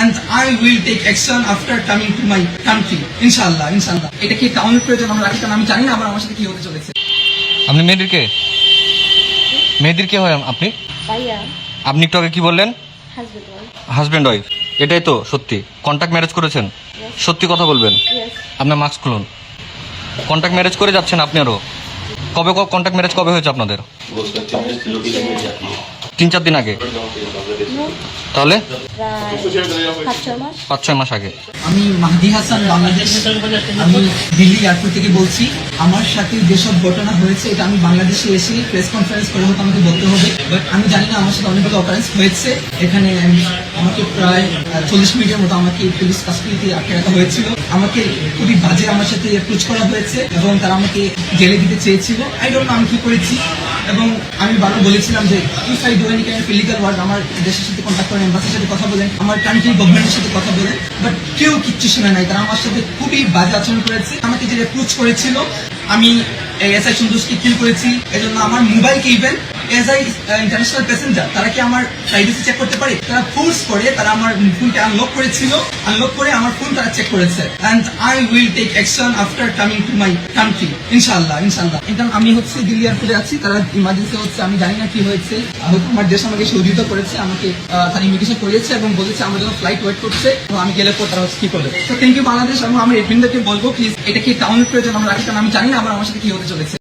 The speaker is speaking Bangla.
and I will take action after coming to my country. ইনশাআল্লাহ ইনশাআল্লাহ এটা কি টাউনের প্রয়োজন আমরা রাখি? কারণ আমি জানি না আবার আমার সাথে কি হতে চলেছে। আপনি মেয়েদের কে? মেয়েদের কে হয় আপনি? ভাইয়া। আপনি একটু আগে কি বললেন? হাজবেন্ড ওয়াইফ হাজব্যান্ড ওয়াইফ এটাই তো সত্যি। কন্ট্যাক্ট ম্যারেজ করেছেন? সত্যি কথা বলবেন? আপনার মাস্ক খুলুন। কন্ট্যাক্ট ম্যারেজ করে যাচ্ছেন আপনি আরও কবে কন্ট্যাক্ট ম্যারেজ কবে হয়েছে আপনাদের? তিন চার দিন আগে। তাহলে? পাঁচ ছয় মাস পাঁচ ছয় মাস আগে। আমি মাহদি হাসান বাংলাদেশ আমি দিল্লি এয়ারপোর্ট থেকে বলছি আমার সাথে যেসব ঘটনা হয়েছে এটা আমি বাংলাদেশে এসে প্রেস কনফারেন্স করে হয়তো আমাকে বলতে হবে। বাট আমি জানি না আমার সাথে অনেকগুলো অকারেন্স হয়েছে। এখানে আমাকে প্রায় চল্লিশ মিনিটের মতো আমাকে পুলিশ কাস্টডিতে আটকে রাখা হয়েছিল। আমাকে খুবই বাজে আমার সাথে অ্যাপ্রোচ করা হয়েছে এবং তারা আমাকে জেলে দিতে চেয়েছিল। আই ডোন্ট আমি কি করেছি। এবং আমি বারো বলেছিলাম যে if I do any kind of আমার দেশের সাথে কন্ট্যাক্ট করেন এম্বাসির সাথে কথা বলেন, আমার কান্ট্রি গভর্নমেন্টের সাথে কথা বলেন বাট কেউ কিচ্ছু শুনে নাই। তারা আমার সাথে খুবই বাজে আচরণ করেছে, আমাকে যে অ্যাপ্রোচ করেছিল, আমি এস আই সন্তোষকে কিল করেছি, এজন্য আমার মোবাইলকে even as I international passenger তারা কি আমার প্রাইভেসি চেক করতে পারে? তারা ফোর্স করে, তারা আমার ফোনকে আনলক করেছিল। আনলক করে আমার ফোন তারা চেক করেছে। And I will take action after coming to my country ইনশাআল্লাহ ইনশাআল্লাহ। এটা আমি হচ্ছে দিল্লি এয়ারপোর্টে আছি, তারা ইমার্জেন্সি হচ্ছে, আমি জানি না কি হয়েছে। আমার দেশ আমাকে সহযোগিতা করেছে, আমাকে তারা ইমিগ্রেশন করিয়েছে এবং বলেছে আমার জন্য ফ্লাইট ওয়েট করছে। এবং আমি গেলে পর তারা কি করবে? তো থ্যাংক ইউ বাংলাদেশ, এবং আমি এফএনদেরকে বলব প্লিজ এটা কি টাউনের প্রয়োজন? আমরা রাখি কারণ আমি জানি না আবার আমার সাথে কি হতে চলেছে।